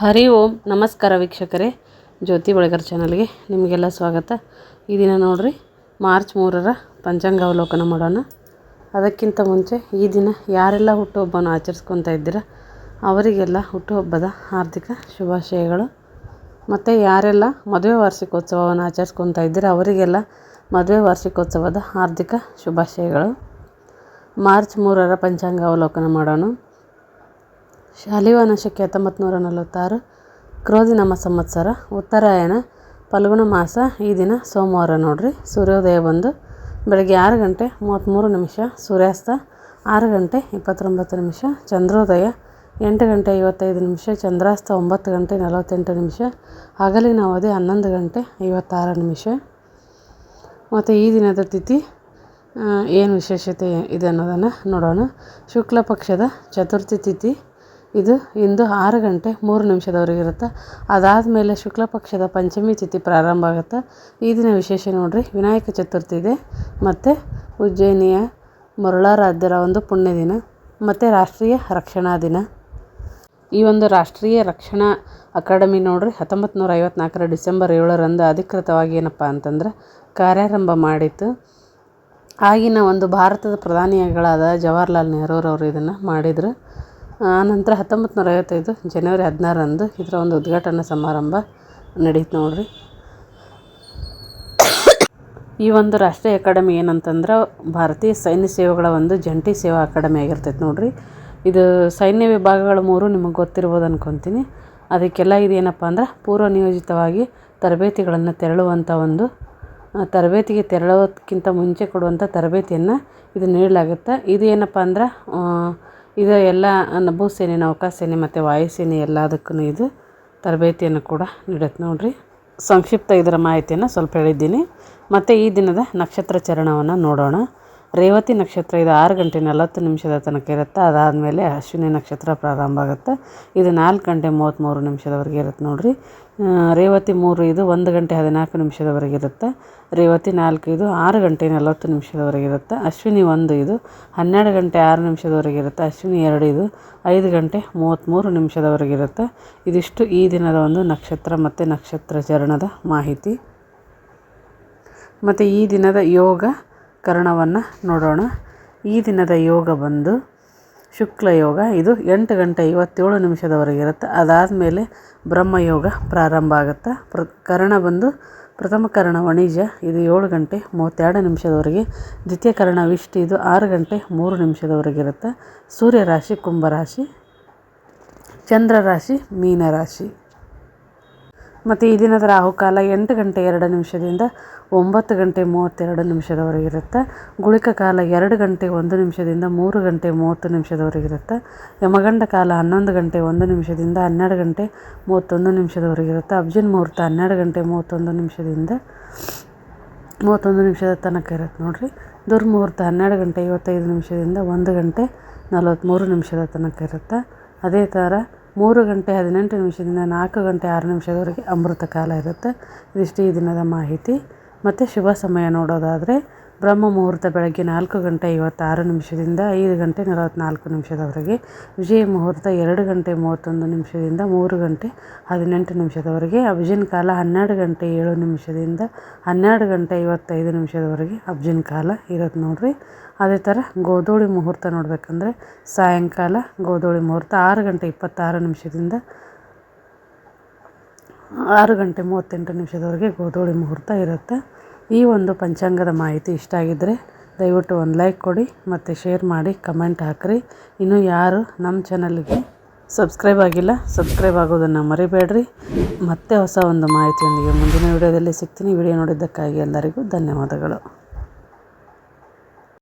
ಹರಿ ಓಂ, ನಮಸ್ಕಾರ ವೀಕ್ಷಕರೇ. ಜ್ಯೋತಿ ಬಳಗರ್ ಚಾನಲ್ಗೆ ನಿಮಗೆಲ್ಲ ಸ್ವಾಗತ. ಈ ದಿನ ನೋಡ್ರಿ, ಮಾರ್ಚ್ ಮೂರರ ಪಂಚಾಂಗ ಅವಲೋಕನ ಮಾಡೋಣ. ಅದಕ್ಕಿಂತ ಮುಂಚೆ ಈ ದಿನ ಯಾರೆಲ್ಲ ಹುಟ್ಟುಹಬ್ಬನ ಆಚರಿಸ್ಕೊತಾ ಇದ್ದೀರ, ಅವರಿಗೆಲ್ಲ ಹುಟ್ಟುಹಬ್ಬದ ಹಾರ್ದಿಕ ಶುಭಾಶಯಗಳು. ಮತ್ತು ಯಾರೆಲ್ಲ ಮದುವೆ ವಾರ್ಷಿಕೋತ್ಸವವನ್ನು ಆಚರಿಸ್ಕೊತಾ ಇದ್ದೀರ, ಅವರಿಗೆಲ್ಲ ಮದುವೆ ವಾರ್ಷಿಕೋತ್ಸವದ ಹಾರ್ದಿಕ ಶುಭಾಶಯಗಳು. ಮಾರ್ಚ್ ಮೂರರ ಪಂಚಾಂಗ ಅವಲೋಕನ ಮಾಡೋಣ. ಶಾಲಿವಾನ ಶಕೆ ಹತ್ತೊಂಬತ್ತು ನೂರ ನಲವತ್ತಾರು, ಕ್ರೋಧಿ ನಮ್ಮ ಸಂವತ್ಸರ, ಉತ್ತರಾಯಣ, ಫಲ್ಗುಣ ಮಾಸ, ಈ ದಿನ ಸೋಮವಾರ ನೋಡ್ರಿ. ಸೂರ್ಯೋದಯ ಬಂದು ಬೆಳಗ್ಗೆ ಆರು ಗಂಟೆ ಮೂವತ್ತ್ಮೂರು ನಿಮಿಷ, ಸೂರ್ಯಾಸ್ತ ಆರು ಗಂಟೆ ಇಪ್ಪತ್ತೊಂಬತ್ತು ನಿಮಿಷ, ಚಂದ್ರೋದಯ ಎಂಟು ಗಂಟೆ ಐವತ್ತೈದು ನಿಮಿಷ, ಚಂದ್ರಾಸ್ತ ಒಂಬತ್ತು ಗಂಟೆ ನಲವತ್ತೆಂಟು ನಿಮಿಷ, ಹಗಲಿನ ಅವಧಿ ಹನ್ನೊಂದು ಗಂಟೆ ಐವತ್ತಾರು ನಿಮಿಷ. ಮತ್ತು ಈ ದಿನದ ತಿಥಿ ಏನು ವಿಶೇಷತೆ ಇದೆ ಅನ್ನೋದನ್ನು ನೋಡೋಣ. ಶುಕ್ಲ ಪಕ್ಷದ ಚತುರ್ಥಿ ತಿಥಿ ಇದು ಇಂದು ಆರು ಗಂಟೆ ಮೂರು ನಿಮಿಷದವರೆಗೆ ಇರುತ್ತೆ. ಅದಾದಮೇಲೆ ಶುಕ್ಲ ಪಕ್ಷದ ಪಂಚಮಿ ತಿಥಿ ಪ್ರಾರಂಭ ಆಗುತ್ತೆ. ಈ ದಿನ ವಿಶೇಷ ನೋಡಿರಿ, ವಿನಾಯಕ ಚತುರ್ಥಿ ಇದೆ. ಮತ್ತು ಉಜ್ಜಯಿನಿಯ ಮರುಳಾರಾಧ್ಯರ ಒಂದು ಪುಣ್ಯ ದಿನ, ಮತ್ತು ರಾಷ್ಟ್ರೀಯ ರಕ್ಷಣಾ ದಿನ. ಈ ಒಂದು ರಾಷ್ಟ್ರೀಯ ರಕ್ಷಣಾ ಅಕಾಡೆಮಿ ನೋಡಿರಿ ಹತ್ತೊಂಬತ್ತು ನೂರ ಐವತ್ನಾಲ್ಕರ ಡಿಸೆಂಬರ್ ಏಳರಂದು ಅಧಿಕೃತವಾಗಿ ಏನಪ್ಪ ಅಂತಂದ್ರೆ ಕಾರ್ಯಾರಂಭ ಮಾಡಿತ್ತು. ಆಗಿನ ಒಂದು ಭಾರತದ ಪ್ರಧಾನಿಗಳಾದ ಜವಾಹರ್ಲಾಲ್ ನೆಹರೂರವರು ಇದನ್ನು ಮಾಡಿದರು. ಆನಂತರ ಹತ್ತೊಂಬತ್ತು ನೂರ ಐವತ್ತೈದು ಜನವರಿ ಹದಿನಾರರಂದು ಇದರ ಒಂದು ಉದ್ಘಾಟನಾ ಸಮಾರಂಭ ನಡೀತು ನೋಡಿರಿ. ಈ ಒಂದು ರಾಷ್ಟ್ರೀಯ ಅಕಾಡೆಮಿ ಏನಂತಂದ್ರೆ ಭಾರತೀಯ ಸೈನ್ಯ ಸೇವೆಗಳ ಒಂದು ಜಂಟಿ ಸೇವಾ ಅಕಾಡೆಮಿ ಆಗಿರ್ತೈತೆ ನೋಡಿರಿ. ಇದು ಸೈನ್ಯ ವಿಭಾಗಗಳು ಮೂರು ನಿಮಗೆ ಗೊತ್ತಿರ್ಬೋದು ಅನ್ಕೊತೀನಿ. ಅದಕ್ಕೆಲ್ಲ ಇದೇನಪ್ಪ ಅಂದ್ರೆ ಪೂರ್ವ ನಿಯೋಜಿತವಾಗಿ ತರಬೇತಿಗಳನ್ನು ತೆರಳುವಂಥ ಒಂದು ತರಬೇತಿಗೆ ತೆರಳೋದಕ್ಕಿಂತ ಮುಂಚೆ ಕೊಡುವಂಥ ತರಬೇತಿಯನ್ನು ಇದು ನೀಡಲಾಗುತ್ತೆ, ಇದು ಏನಪ್ಪ ಅಂದ್ರೆ ಇದು ಎಲ್ಲ ಭೂಸೇನೆ ನೌಕಾಸೇನೆ ಮತ್ತು ವಾಯುಸೇನೆ ಎಲ್ಲದಕ್ಕೂ ಇದು ತರಬೇತಿಯನ್ನು ಕೂಡ ನೀಡುತ್ತೆ ನೋಡಿರಿ. ಸಂಕ್ಷಿಪ್ತ ಇದರ ಮಾಹಿತಿಯನ್ನು ಸ್ವಲ್ಪ ಹೇಳಿದ್ದೀನಿ. ಮತ್ತು ಈ ದಿನದ ನಕ್ಷತ್ರ ಚರಣವನ್ನು ನೋಡೋಣ. ರೇವತಿ ನಕ್ಷತ್ರ ಇದು ಆರು ಗಂಟೆ ನಲವತ್ತು ನಿಮಿಷದ ತನಕ ಇರುತ್ತೆ. ಅದಾದಮೇಲೆ ಅಶ್ವಿನಿ ನಕ್ಷತ್ರ ಪ್ರಾರಂಭ ಆಗುತ್ತೆ. ಇದು ನಾಲ್ಕು ಗಂಟೆ ಮೂವತ್ತ್ಮೂರು ನಿಮಿಷದವರೆಗೆ ಇರುತ್ತೆ ನೋಡಿರಿ. ರೇವತಿ ಮೂರು, ಇದು ಒಂದು ಗಂಟೆ ಹದಿನಾಲ್ಕು ನಿಮಿಷದವರೆಗೆ ಇರುತ್ತೆ. ರೇವತಿ ನಾಲ್ಕು, ಇದು ಆರು ಗಂಟೆ ನಲವತ್ತು ನಿಮಿಷದವರೆಗೆ ಇರುತ್ತೆ. ಅಶ್ವಿನಿ ಒಂದು, ಇದು ಹನ್ನೆರಡು ಗಂಟೆ ಆರು ನಿಮಿಷದವರೆಗೆ ಇರುತ್ತೆ. ಅಶ್ವಿನಿ ಎರಡು, ಇದು ಐದು ಗಂಟೆ ಮೂವತ್ತ್ಮೂರು ನಿಮಿಷದವರೆಗೆ ಇರುತ್ತೆ. ಇದಿಷ್ಟು ಈ ದಿನದ ಒಂದು ನಕ್ಷತ್ರ ಮತ್ತು ನಕ್ಷತ್ರ ಚರಣದ ಮಾಹಿತಿ. ಮತ್ತು ಈ ದಿನದ ಯೋಗ ಕರಣವನ್ನು ನೋಡೋಣ. ಈ ದಿನದ ಯೋಗ ಬಂದು ಶುಕ್ಲ ಯೋಗ. ಇದು ಎಂಟು ಗಂಟೆ ಐವತ್ತೇಳು ನಿಮಿಷದವರೆಗೆ ಇರುತ್ತೆ. ಅದಾದಮೇಲೆ ಬ್ರಹ್ಮಯೋಗ ಪ್ರಾರಂಭ ಆಗುತ್ತೆ. ಪ್ರ, ಕರಣ ಬಂದು ಪ್ರಥಮ ಕರ್ಣ ವಣಿಜ. ಇದು ಏಳು ಗಂಟೆ ಮೂವತ್ತೆರಡು ನಿಮಿಷದವರೆಗೆ. ದ್ವಿತೀಯ ಕರ್ಣ ವಿಷ್ಟಿ ಇದು ಆರು ಗಂಟೆ ಮೂರು ನಿಮಿಷದವರೆಗೆ ಇರುತ್ತೆ. ಸೂರ್ಯ ರಾಶಿ ಕುಂಭರಾಶಿ ಚಂದ್ರ ರಾಶಿ ಮೀನರಾಶಿ. ಮತ್ತು ಈ ದಿನದ ರಾಹುಕಾಲ ಎಂಟು ಗಂಟೆ ಎರಡು ನಿಮಿಷದಿಂದ ಒಂಬತ್ತು ಗಂಟೆ ಮೂವತ್ತೆರಡು ನಿಮಿಷದವರೆಗೆ ಇರುತ್ತೆ. ಗುಳಿಕ ಕಾಲ ಎರಡು ಗಂಟೆ ಒಂದು ನಿಮಿಷದಿಂದ ಮೂರು ಗಂಟೆ ಮೂವತ್ತು ನಿಮಿಷದವರೆಗೆ ಇರುತ್ತೆ. ಯಮಗಂಡ ಕಾಲ ಹನ್ನೊಂದು ಗಂಟೆ ಒಂದು ನಿಮಿಷದಿಂದ ಹನ್ನೆರಡು ಗಂಟೆ ಮೂವತ್ತೊಂದು ನಿಮಿಷದವರೆಗೆ ಇರುತ್ತೆ. ಅಬ್ಜನ್ ಮುಹೂರ್ತ ಹನ್ನೆರಡು ಗಂಟೆ ಮೂವತ್ತೊಂದು ನಿಮಿಷದಿಂದ ಮೂವತ್ತೊಂದು ನಿಮಿಷದ ತನಕ ಇರುತ್ತೆ ನೋಡಿರಿ. ದುರ್ಮುಹೂರ್ತ ಹನ್ನೆರಡು ಗಂಟೆ ಐವತ್ತೈದು ನಿಮಿಷದಿಂದ ಒಂದು ಗಂಟೆ ನಲವತ್ತ್ಮೂರು ನಿಮಿಷದ ತನಕ ಇರುತ್ತೆ. ಅದೇ ಥರ ಮೂರು ಗಂಟೆ ಹದಿನೆಂಟು ನಿಮಿಷದಿಂದ ನಾಲ್ಕು ಗಂಟೆ ಆರು ನಿಮಿಷದವರೆಗೆ ಅಮೃತ ಕಾಲ ಇರುತ್ತೆ. ಇದಿಷ್ಟು ಈ ದಿನದ ಮಾಹಿತಿ. ಮತ್ತು ಶುಭ ಸಮಯ ನೋಡೋದಾದರೆ ಬ್ರಹ್ಮ ಮುಹೂರ್ತ ಬೆಳಗ್ಗೆ ನಾಲ್ಕು ಗಂಟೆ ಐವತ್ತಾರು ನಿಮಿಷದಿಂದ ಐದು ಗಂಟೆ ನಲವತ್ತ್ನಾಲ್ಕು ನಿಮಿಷದವರೆಗೆ, ವಿಜಯ ಮುಹೂರ್ತ ಎರಡು ಗಂಟೆ ಮೂವತ್ತೊಂದು ನಿಮಿಷದಿಂದ ಮೂರು ಗಂಟೆ ಹದಿನೆಂಟು ನಿಮಿಷದವರೆಗೆ ಅಭಿಜಿನ್ ಕಾಲ ಹನ್ನೆರಡು ಗಂಟೆ ಏಳು ನಿಮಿಷದಿಂದ ಹನ್ನೆರಡು ಗಂಟೆ ಐವತ್ತೈದು ನಿಮಿಷದವರೆಗೆ ಅಬ್ಜಿನ್ ಕಾಲ ಇರುತ್ತೆ ನೋಡಿರಿ. ಅದೇ ಥರ ಗೋಧೂಳಿ ಮುಹೂರ್ತ ನೋಡಬೇಕಂದ್ರೆ ಸಾಯಂಕಾಲ ಗೋಧೂಳಿ ಮುಹೂರ್ತ ಆರು ಗಂಟೆ ಇಪ್ಪತ್ತಾರು ನಿಮಿಷದಿಂದ ಆರು ಗಂಟೆ ಮೂವತ್ತೆಂಟು ನಿಮಿಷದವರೆಗೆ ಗೋಧೂಳಿ ಮುಹೂರ್ತ ಇರುತ್ತೆ. ಈ ಒಂದು ಪಂಚಾಂಗದ ಮಾಹಿತಿ ಇಷ್ಟ ಆಗಿದ್ದರೆ ದಯವಿಟ್ಟು ಒಂದು ಲೈಕ್ ಕೊಡಿ ಮತ್ತು ಶೇರ್ ಮಾಡಿ, ಕಮೆಂಟ್ ಹಾಕಿರಿ. ಇನ್ನೂ ಯಾರು ನಮ್ಮ ಚಾನಲ್ಗೆ ಸಬ್ಸ್ಕ್ರೈಬ್ ಆಗಿಲ್ಲ, ಸಬ್ಸ್ಕ್ರೈಬ್ ಆಗೋದನ್ನು ಮರಿಬೇಡ್ರಿ. ಮತ್ತೆ ಹೊಸ ಒಂದು ಮಾಹಿತಿಯೊಂದಿಗೆ ಮುಂದಿನ ವಿಡಿಯೋದಲ್ಲಿ ಸಿಗ್ತೀನಿ. ವಿಡಿಯೋ ನೋಡಿದ್ದಕ್ಕಾಗಿ ಎಲ್ಲರಿಗೂ ಧನ್ಯವಾದಗಳು.